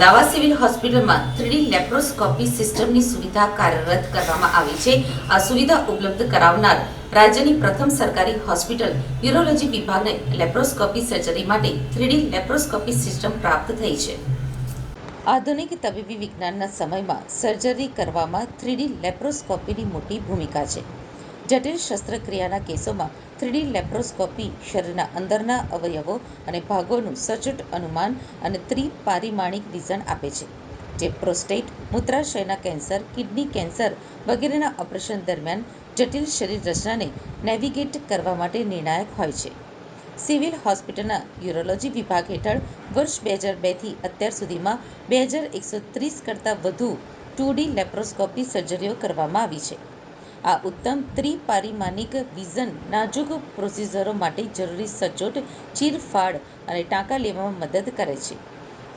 Ahmedabad civil હોસ્પિટલમાં three D laparoscopy સિસ્ટમની સુવિધા કાર્યરત કરવામાં આવી છે. આ સુવિધા ઉપલબ્ધ કરાવનાર રાજ્યની પ્રથમ સરકારી હોસ્પિટલ યુરોલોજી વિભાગને લેપ્રોસ્કોપી સર્જરી માટે થ્રીડી લેપ્રોસ્કોપી સિસ્ટમ પ્રાપ્ત થઈ છે. આધુનિક તબીબી વિજ્ઞાનના સમયમાં સર્જરી કરવામાં થ્રીડી લેપ્રોસ્કોપીની મોટી ભૂમિકા છે. જટિલ શસ્ત્રક્રિયાના કેસોમાં થ્રીડી લેપ્રોસ્કોપી શરીરના અંદરના અવયવો અને ભાગોનું સચોટ અનુમાન અને ત્રિપારિમાણિક વિઝન આપે છે, જે પ્રોસ્ટેટ, મૂત્રાશયના કેન્સર, કિડની કેન્સર વગેરેના ઓપરેશન દરમિયાન જટિલ શરીર રચનાને નેવિગેટ કરવા માટે નિર્ણાયક હોય છે. સિવિલ હોસ્પિટલના યુરોલોજી વિભાગ હેઠળ વર્ષ બે હજાર બેથી અત્યાર સુધીમાં બે હજાર એકસો ત્રીસ કરતાં વધુ ટુ ડી લેપ્રોસ્કોપી સર્જરીઓ કરવામાં આવી છે. આ ઉત્તમ ત્રિપારિમાણિક વિઝન નાજુક પ્રોસિજરો માટે જરૂરી સચોટ ચીરફાડ અને ટાંકા લેવામાં મદદ કરે છે.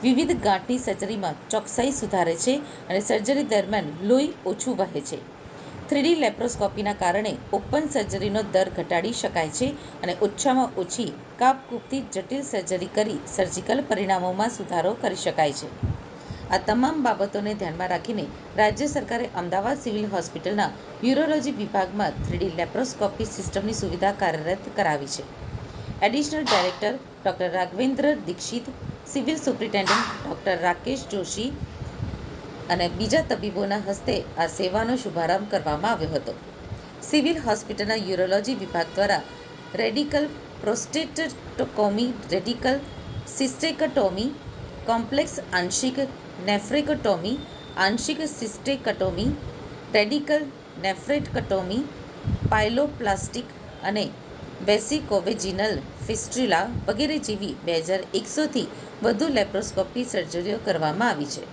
વિવિધ ગાંઠની સર્જરીમાં ચોકસાઈ સુધારે છે અને સર્જરી દરમિયાન લોહી ઓછું વહે છે. થ્રીડી લેપ્રોસ્કોપીના કારણે ઓપન સર્જરીનો દર ઘટાડી શકાય છે અને ઓછામાં ઓછી કાપકૂપથી જટિલ સર્જરી કરી સર્જિકલ પરિણામોમાં સુધારો કરી શકાય છે. આ તમામ બાબતોને ધ્યાનમાં રાખીને રાજ્ય સરકારે અમદાવાદ સિવિલ હોસ્પિટલના યુરોલોજી વિભાગમાં થ્રીડી લેપ્રોસ્કોપી સિસ્ટમની સુવિધા કાર્યરત કરાવી છે. Additional director doctor Raghavendra Dixit, civil superintendent doctor Rakesh Joshi અને બીજા તબીબોના હસ્તે આ સેવાનો શુભારંભ કરવામાં આવ્યો હતો. સિવિલ હોસ્પિટલના યુરોલોજી વિભાગ દ્વારા radical prostatectomy radical cystectomy complex આંશિક નેફ્રેક્ટોમી, આંશિક સિસ્ટેકટોમી રેડિકલ નેફ્રેક્ટોમી પાયલોપ્લાસ્ટિક અને વેસિકોવેજિનલ ફિસ્ટ્યુલા વગેરે જેવી બે હજાર એકસોથી વધુ લેપ્રોસ્કોપી સર્જરીઓ કરવામાં આવી છે.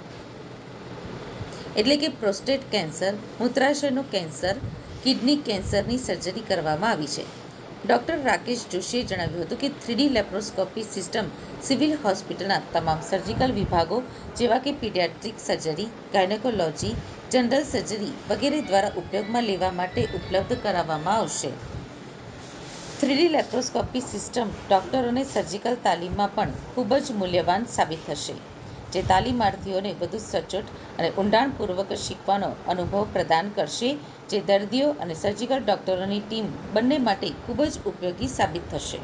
એટલે કે પ્રોસ્ટેટ કેન્સર, મૂત્રાશયનું કેન્સર, કિડની કેન્સરની સર્જરી કરવામાં આવી છે. ડોક્ટર રાકેશ જોશીએ જણાવ્યું હતું કે થ્રીડી લેપ્રોસ્કોપી સિસ્ટમ સિવિલ હોસ્પિટલના તમામ સર્જિકલ વિભાગો, જેવા કે paediatric surgery, gynaecology, general surgery વગેરે દ્વારા ઉપયોગમાં લેવા માટે ઉપલબ્ધ કરાવવામાં આવશે. થ્રીડી લેપ્રોસ્કોપી સિસ્ટમ ડોક્ટરોને સર્જિકલ તાલીમમાં પણ ખૂબ જ મૂલ્યવાન સાબિત થશે. જે તાલીમાર્થીઓને વધુ સચોટ અને ઊંડાણપૂર્વક શીખવાનો અનુભવ પ્રદાન કરશે, જે દર્દીઓ અને સર્જિકલ ડોક્ટરોની ટીમ બંને માટે ખૂબ જ ઉપયોગી સાબિત થશે.